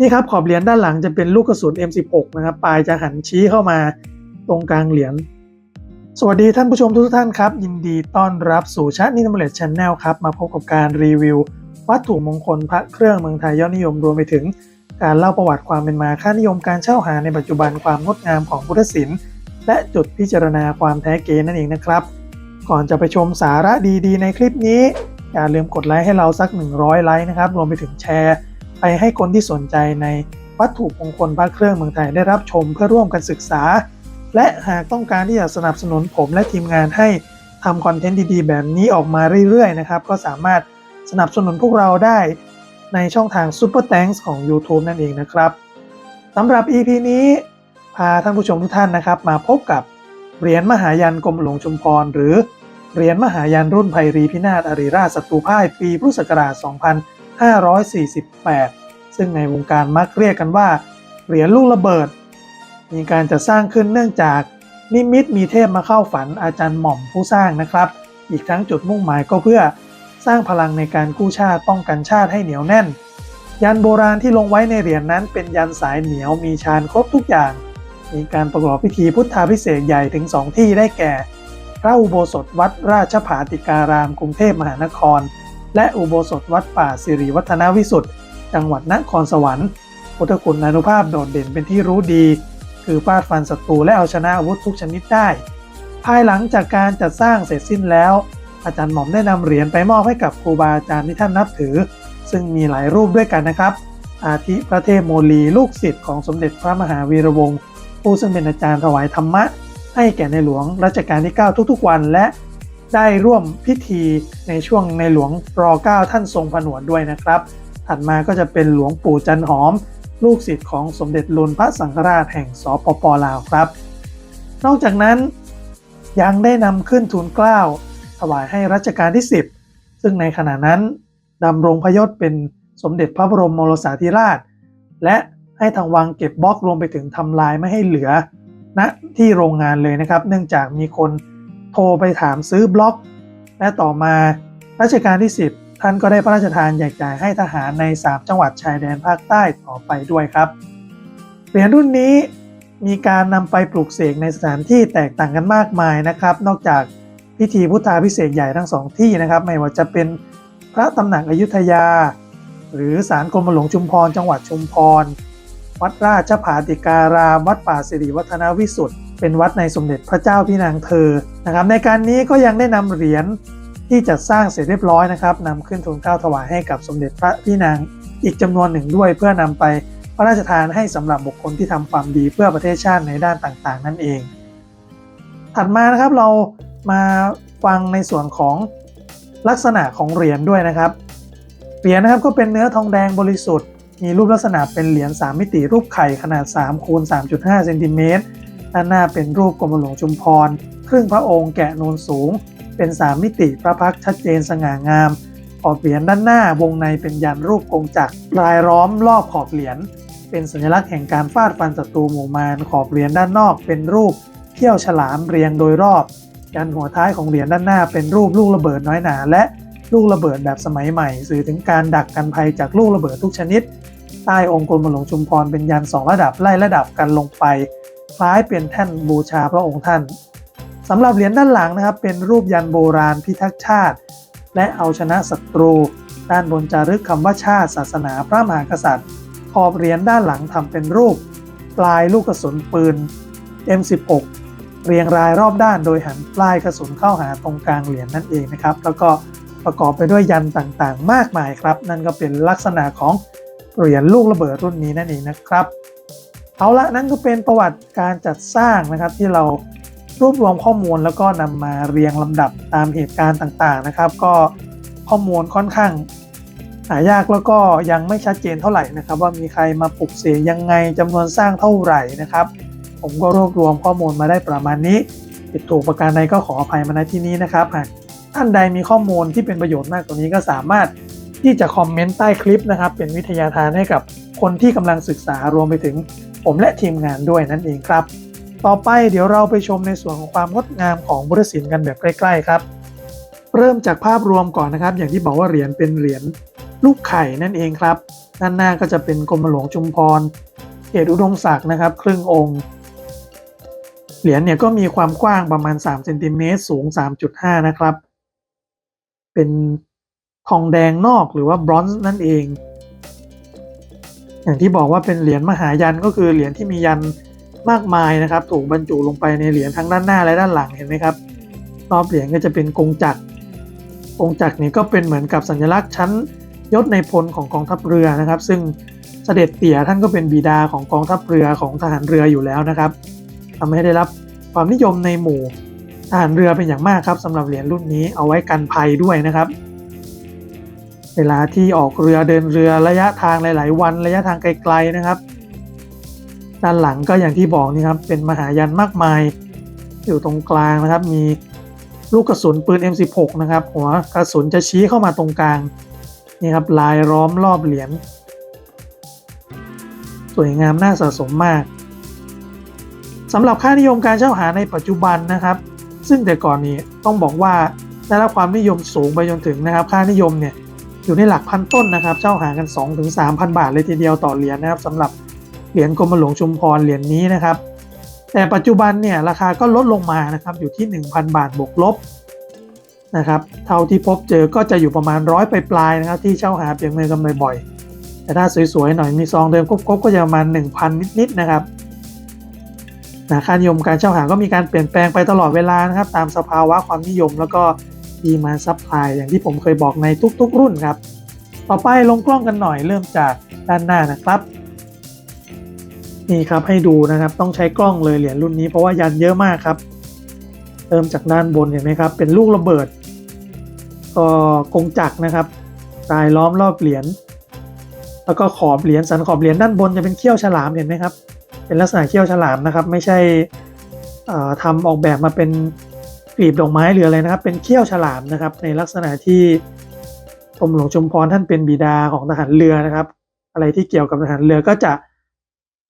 นี่ครับขอบเหรียญด้านหลังจะเป็นลูกกระสุน M16 นะครับปลายจะหันชี้เข้ามาตรงกลางเหรียญสวัสดีท่านผู้ชมทุกท่านครับ ยินดีต้อนรับสู่ชาตินินมเลตชแนลครับ มาพบกับการรีวิว วัตถุมงคลพระเครื่องเมืองไทยยอดนิยมรวมไปถึง การเล่าประวัติความเป็นมาค่านิยมการเช่าหาในปัจจุบันความงดงามของพุทธศิลป์และจุดพิจารณาความแท้เก๋นั่นเองนะครับ ก่อนจะไปชมสาระดีๆ ในคลิปนี้ อย่าลืมกดไลค์ให้เราสัก 100 ไลค์นะครับรวมไปถึงแชร์ ไปให้คนที่สนใจในวัตถุมงคลพระเครื่องเมืองไทยได้รับชมเพื่อร่วมกันศึกษา และหากต้องการที่จะสนับสนุนผมและทีมงานให้ทำคอนเทนต์ดีๆ แบบนี้ออกมาเรื่อยๆนะครับก็สามารถสนับสนุนพวกเราได้ในช่องทาง Super Thanks ของ YouTube นั่นเองนะครับสำหรับ EP นี้ พาท่านผู้ชมทุกท่านนะครับ มาพบกับเหรียญมหายันกรมหลวงชุมพร หรือเหรียญมหายันรุ่นไพรีพินาศอริราชศัตรูพ่ายปีพุทธศักราช 2548 ซึ่งในวงการมักเรียกกันว่า เหรียญลูกระเบิด มีการจัดสร้างขึ้นเนื่องจากนิมิตมีเทพมาเข้าฝันอาจารย์หม่อมผู้สร้างนะครับ อีกทั้งจุดมุ่งหมายก็เพื่อสร้างพลังในการกู้ชาติป้องกันชาติให้เหนียวแน่น ยันโบราณที่ลงไว้ในเหรียญนนั้นเป็นยันสายเหนียวมีชานครบทุกอย่าง มีการประกอบพิธีพุทธาพิเศษใหญ่ถึงสองที่ได้แก่พระอุโบสถวัดราชผาติการามกรุงเทพมหานคร และอุโบสถวัดป่าสิริวัฒนวิสุทธิ์จังหวัดนครสวรรค์พุทธคุณอานุภาพโดดเด่นเป็นที่รู้ดี คือฟาดฟันศัตรูและเอาชนะอาวุธทุกชนิดได้ ภายหลังจากการจัดสร้างเสร็จสิ้นแล้ว อาจารย์หม่อมได้นำเหรียญไปมอบให้กับครูบาอาจารย์ที่ท่านนับถือ ซึ่งมีหลายรูปด้วยกันนะครับ อาทิพระเทพโมลีลูกศิษย์ของสมเด็จพระมหาวีระวงศ์ผู้ซึ่งเป็นอาจารย์ถวายธรรมะ ให้แก่ในหลวงรัชกาลที่ 9 ทุกๆวัน และ ได้ร่วมพิธีในช่วงในหลวงร9ท่านทรงผนวดด้วยนะครับ ถัดมาก็จะเป็นหลวงปู่จันหอม ลูกศิษย์ของสมเด็จลุนพระสังฆราชแห่งสปปลาวครับ นอกจากนั้นยังได้นำขึ้นทูลเกล้าถวายให้รัชกาลที่ 10 ซึ่งในขณะนั้นดำรงพยศเป็นสมเด็จพระบรมโมรสาธิราช และให้ทางวังเก็บบล็อกรวมไปถึงทำลายไม่ให้เหลือณที่โรงงานเลยนะครับ เนื่องจากมีคน ทรไปถามซื้อบล็อก และต่อมารัชกาลที่ 10 ท่านก็ได้พระราชทานแจกจ่ายให้ทหารใน 3 จังหวัดชายแดนภาคใต้ต่อไปด้วยครับเหรียญรุ่นนี้มีการนำไปปลูกเสกในสถานที่แตกต่างกันมากมายนะครับ นอกจากพิธีพุทธาพิเศษใหญ่ทั้งสองที่นะครับ ไม่ว่าจะเป็นพระตำหนักอยุธยา หรือศาลกรมหลวงชุมพร จังหวัดชุมพร วัดราชผาติการาม วัดป่าสิริวัฒนวิสุทธิ์ เป็นวัดในสมเด็จพระเจ้าพี่นางเธอนะครับ ในการนี้ก็ยังได้นำเหรียญที่จัดสร้างเสร็จเรียบร้อยนะครับนำขึ้นทูลเกล้าถวายให้กับสมเด็จพระพี่นางอีกจำนวนหนึ่งด้วย เพื่อนำไปพระราชทานให้สำหรับบุคคลที่ทำความดีเพื่อประเทศชาติในด้านต่างๆ นั่นเอง ถัดมานะครับเรามาฟังในส่วนของลักษณะของเหรียญด้วยนะครับ เหรียญนะครับก็เป็นเนื้อทองแดงบริสุทธิ์ มีรูปลักษณะเป็นเหรียญ3มิติรูปไข่ขนาด3คูณ3.5เซนติเมตร ด้านหน้าเป็นรูปกรมหลวงชุมพร ครึ่งพระองค์แกะนูนสูง เป็น3มิติพระพักชัดเจนสง่างาม ขอบเหรียญด้านหน้าวงในเป็นยันรูปกงจักรลายล้อมรอบขอบเหรียญเป็นสัญลักษณ์แห่งการฟาดฟันศัตรูหมู่มารขอบเหรียญด้านนอก เป็นรูปเขี้ยวฉลามเรียงโดยรอบยันหัวท้ายของเหรียญด้านหน้า เป็นรูปลูกระเบิดน้อยหนา และลูกระเบิดแบบสมัยใหม่ สื่อถึงการดักกันภัยจากลูกระเบิดทุกชนิด ใต้องค์กรมหลวงชุมพรเป็นยันสองระดับไล่ระดับกันลงไป คล้ายเป็นแท่นบูชาพระองค์ท่านสำหรับเหรียญด้านหลังนะครับ เป็นรูปยันโบราณพิทักษ์ชาติ และเอาชนะศัตรู ด้านบนจารึกคำว่าชาติ ศาสนาพระมหากษัตริย์ ขอบเหรียญด้านหลังทำเป็นรูป ปลายลูกกระสุนปืน M16 เรียงรายรอบด้านโดยหันปลายกระสุนเข้าหาตรงกลางเหรียญนั่นเองนะครับ แล้วก็ประกอบไปด้วยยันต่างๆ มากมายครับ นั่นก็เป็นลักษณะของเหรียญลูกระเบิดรุ่นนี้นั่นเองนะครับ เอาละนั่นก็เป็นประวัติการจัดสร้างนะครับที่เรารวบรวมข้อมูลแล้วก็นำมาเรียงลำดับตามเหตุการณ์ต่างๆนะครับ ก็ข้อมูลค่อนข้างหายากแล้วก็ยังไม่ชัดเจนเท่าไหร่นะครับ ว่ามีใครมาปลุกเสกยังไงจำนวนสร้างเท่าไหร่นะครับ ผมก็รวบรวมข้อมูลมาได้ประมาณนี้ผิดถูกประการใดก็ขออภัยมาณที่นี้นะครับหากท่านใดมีข้อมูลที่เป็นประโยชน์มากกว่านี้ก็สามารถที่จะคอมเมนต์ใต้คลิปนะครับ เป็นวิทยาทานให้กับคนที่กำลังศึกษารวมไปถึง ผมและทีมงานด้วยนั่นเองครับ ต่อไปเดี๋ยวเราไปชมในส่วนของความงดงามของพุทธศิลป์กันแบบใกล้ ๆ ครับ เริ่มจากภาพรวมก่อนนะครับ อย่างที่บอกว่าเหรียญเป็นเหรียญลูกไข่นั่นเองครับ ด้านหน้าก็จะเป็นกรมหลวงชุมพรเขตอุดมศักดิ์นะครับ ครึ่งองค์ เหรียญเนี่ยก็มีความกว้างประมาณ3เซนติเมตรสูง 3.5 นะครับ เป็นทองแดงนอกหรือว่าบรอนซ์นั่นเอง อย่างที่บอกว่าเป็นเหรียญมหายันก็คือเหรียญที่มียันมากมายนะครับ ถูกบรรจุลงไปในเหรียญทั้งด้านหน้าและด้านหลังเห็นไหมครับรอบเหรียญก็จะเป็นกงจักรกงจักรนี่ก็เป็นเหมือนกับสัญลักษณ์ชั้นยศในพลของกองทัพเรือนะครับ ซึ่งเสด็จเตี่ยท่านก็เป็นบิดาของกองทัพเรือของทหารเรืออยู่แล้วนะครับทำให้ได้รับความนิยมในหมู่ทหารเรือเป็นอย่างมากครับสำหรับเหรียญรุ่นนี้เอาไว้กันภัยด้วยนะครับ เวลาที่ออกเรือเดินเรือระยะทางหลาย ๆ วันระยะทางไกล ๆ นะครับ ด้านหลังก็อย่างที่บอกนี่ครับเป็นมหายันมากมาย อยู่ตรงกลางนะครับ มีลูกกระสุนปืน M16 นะครับ หัวกระสุนจะชี้เข้ามาตรงกลางนี่ครับลายล้อมรอบเหรียญสวยงามน่าสะสมมากสำหรับค่านิยมการเช่าหาในปัจจุบันนะครับ ซึ่งแต่ก่อนนี้ต้องบอกว่าได้รับความนิยมสูงไปจนถึงนะครับ ค่านิยมเนี่ย อยู่ในหลักพันต้นนะครับ เช่าหากัน 2-3,000บาทเลยทีเดียวต่อเหรียญนะครับสำหรับเหรียญกรมหลวงชุมพรเหรียญนี้นะครับ แต่ปัจจุบันเนี่ยราคาก็ลดลงมานะครับอยู่ที่ 1,000 บาทบวกลบนะครับเท่าที่พบเจอก็จะอยู่ประมาณร้อยปลายๆนะครับ ที่เช่าหาเพียงมือกันบ่อยๆแต่ถ้าสวยๆหน่อยมีซองเดิมครบๆก็จะประมาณ 1,000 นิดๆนะครับนะค่านิยมการเช่าหาก็มีการเปลี่ยนแปลงไปตลอดเวลานะครับ ตามสภาวะความนิยมแล้วก็ ดีมาซัพพลายอย่างที่ผมเคยบอกในทุกๆ รุ่นครับ ต่อไปลงกล้องกันหน่อยเริ่มจากด้านหน้านะครับนี่ครับให้ดูนะครับต้องใช้กล้องเลยเหรียญรุ่นนี้เพราะว่ายันเยอะมากครับเริ่มจากด้านบนเห็นไหมครับ เป็นลูกระเบิด ก็กงจักรนะครับตายล้อมรอบเหรียญแล้วก็ขอบเหรียญสันขอบเหรียญด้านบนจะเป็นเขี้ยวฉลามเห็นไหมครับ เป็นลักษณะเขี้ยวฉลามนะครับ ไม่ใช่ทำออกแบบมาเป็น กลีบดอกไม้หรืออะไรนะครับ เป็นเขี้ยวฉลามนะครับ ในลักษณะที่กรมหลวงชุมพรท่านเป็นบิดาของทหารเรือนะครับ อะไรที่เกี่ยวกับทหารเรือก็จะ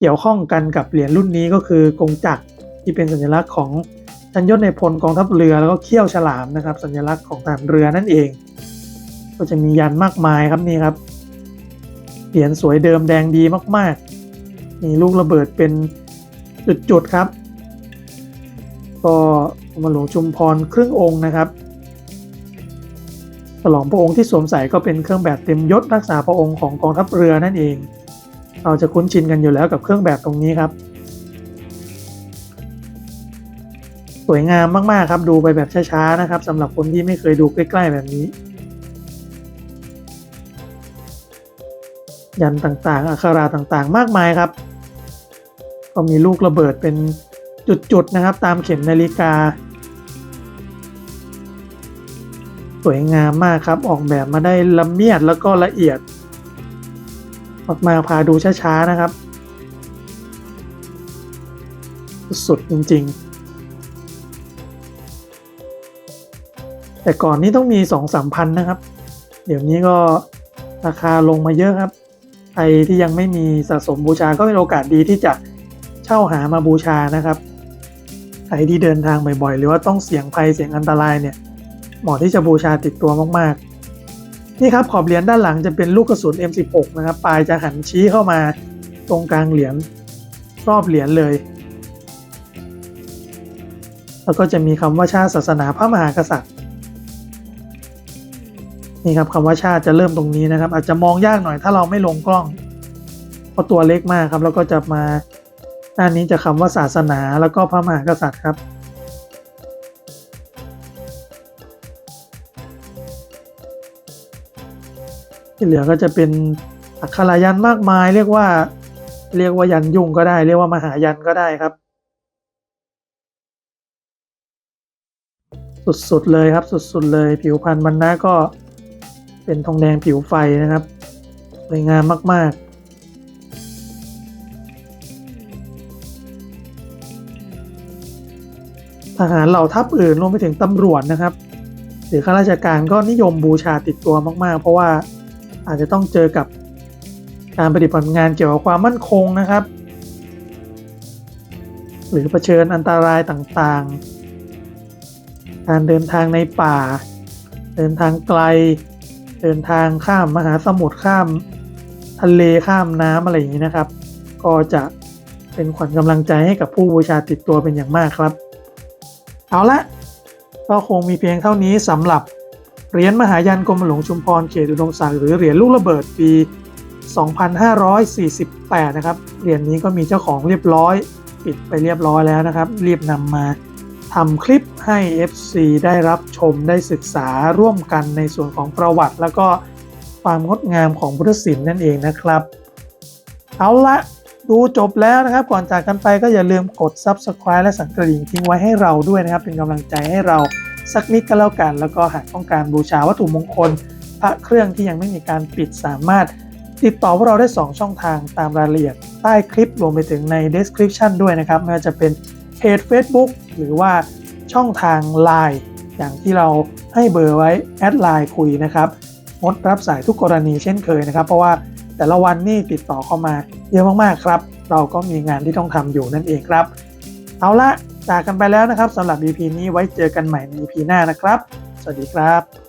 เกี่ยวข้องกันกับเหรียญรุ่นนี้ก็คือกงจักรที่เป็นสัญลักษณ์ของชันยศในพลกองทัพเรือแล้วก็เขี้ยวฉลามนะครับ สัญลักษณ์ของทหารเรือนั่นเอง ก็จะมียันมากมายครับนี่ครับเหรียญสวยเดิมแดงดีมากๆมีลูกระเบิดเป็นจุดๆครับ ก็ มาหลวงชุมพรครึ่งองค์นะครับฉลองพระองค์ที่สวมใส่ก็เป็นเครื่องแบบเต็มยศรักษาพระองค์ของกองทัพเรือนั่นเอง เราจะคุ้นชินกันอยู่แล้วกับเครื่องแบบตรงนี้ครับ สวยงามมากๆครับดูไปแบบช้าๆนะครับสำหรับคนที่ไม่เคยดูใกล้ๆแบบนี้ ยันต่างๆ อักขระต่างๆ มากมายครับ ก็มีลูกระเบิดเป็นจุดๆนะครับ ตามเข็มนาฬิกา สวยงามมากครับ ออกแบบมาได้ละเมียดแล้วก็ละเอียดมากๆพาดูช้าๆนะครับ สุดจริง ๆ แต่ก่อนนี้ต้องมีสองสามพันนะครับ เดี๋ยวนี้ก็ราคาลงมาเยอะครับใครที่ยังไม่มีสะสมบูชาก็เป็นโอกาสดีที่จะเช่าหามาบูชานะครับใครที่เดินทางบ่อยๆ หรือว่าต้องเสี่ยงภัยเสี่ยงอันตรายเนี่ย เหมาะที่จะบูชาติดตัวมากๆ นี่ครับขอบเหรียญด้านหลังจะเป็นลูกกระสุน M16 นะครับ ปลายจะหันชี้เข้ามาตรงกลางเหรียญรอบเหรียญเลย แล้วก็จะมีคำว่าชาติศาสนาพระมหากษัตริย์ นี่ครับคำว่าชาติจะเริ่มตรงนี้นะครับ อาจจะมองยากหน่อยถ้าเราไม่ลงกล้อง เพราะตัวเล็กมากครับ แล้วก็จะมาด้านนี้จะคำว่าศาสนาแล้วก็พระมหากษัตริย์ครับ ที่เหลือก็จะเป็นอักขรายันมากมาย เรียกว่า เรียกว่ายันยุ่งก็ได้ เรียกว่ามหายันก็ได้ครับ สุดๆเลยครับสุดๆเลยผิวพันธุ์บรรณะก็เป็นทองแดงผิวไฟนะครับสวยงามมาก ๆทหารเหล่าทัพอื่นรวมไปถึงตำรวจนะครับ หรือข้าราชการก็นิยมบูชาติดตัวมาก ๆ เพราะว่า อาจจะต้องเจอกับการปฏิบัติงานเกี่ยวกับความมั่นคงนะครับ หรือเผชิญอันตรายต่างๆ การเดินทางในป่า เดินทางไกล เดินทางข้ามมหาสมุทรข้ามทะเลข้ามน้ำอะไรอย่างนี้นะครับ ก็จะเป็นขวัญกำลังใจให้กับผู้บูชาติดตัวเป็นอย่างมากครับ เอาละก็คงมีเพียงเท่านี้สำหรับ เหรียญมหายันกรมหลวงชุมพรเขตอุดมศักดิ์หรือเหรียญลูกระเบิดปี 2548 นะครับ เหรียญนี้ก็มีเจ้าของเรียบร้อย ปิดไปเรียบร้อยแล้วนะครับ รีบนำมาทำคลิปให้ FC ได้รับชมได้ศึกษาร่วมกันในส่วนของประวัติ แล้วก็ความงดงามของพุทธศิลป์นั่นเองนะครับ เอาละดูจบแล้วนะครับ ก่อนจากกันไปก็อย่าลืมกด Subscribe และสั่นกระดิ่งทิ้งไว้ให้เราด้วยนะครับ เป็นกำลังใจให้เรา สักนิดก็แล้วกัน แล้วก็หากต้องการบูชาวัตถุมงคล พระเครื่องที่ยังไม่มีการปิดสามารถ ติดต่อพวกเราได้ 2 ช่องทางตามรายละเอียดใต้คลิปรวมไปถึงใน description ด้วยนะครับไม่ว่าจะเป็นเพจ Facebook หรือว่าช่องทาง Line อย่างที่เราให้เบอร์ไว้แอดไลน์คุยนะครับงดรับสายทุกกรณีเช่นเคยนะครับ เพราะว่าแต่ละวันนี่ติดต่อเข้ามาเยอะมากๆครับ เราก็มีงานที่ต้องทำอยู่นั่นเองครับ เอาละ จากกันไปแล้วนะครับสำหรับ EP นี้ไว้เจอกันใหม่ใน EP หน้านะครับ สวัสดีครับ